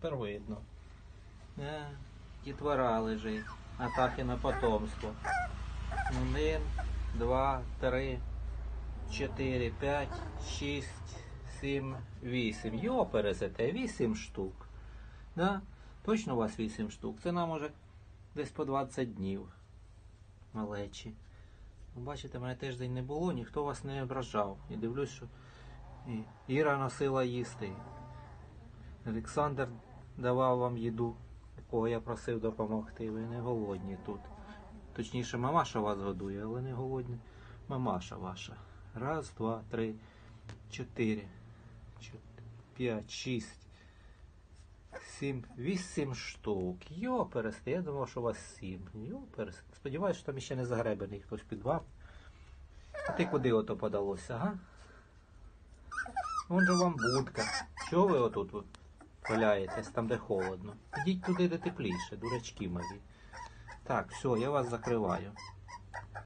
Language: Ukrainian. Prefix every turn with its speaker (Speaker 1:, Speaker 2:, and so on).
Speaker 1: Тепер видно. Е, дітвора лежить. Атаки на потомство. Один, два, три, чотири, п'ять, шість, сім, вісім. Йо, пересете, вісім штук. Да? Точно у вас вісім штук. Це нам уже десь по 20 днів. Малечі. Ну, Бачите, мене тиждень не було, ніхто вас не ображав. І дивлюсь, що Іра носила їсти. Олександр давав вам їду, якого я просив допомогти. Ви не голодні тут. Точніше, мамаша вас годує, але не голодні. Мамаша ваша. Раз, два, три, чотири, п'ять, шість, сім, вісім штук. Йо, пересте. Я думав, що у вас сім. Йо, пересте. Сподіваюсь, що там ще не загребений хтось під вам. А ти куди ото подалося, га? Вон же вам будка. Чого ви отут от валяєтесь там, де холодно. Ідіть туди, де тепліше, дурачки мої. Так, все, я вас закриваю.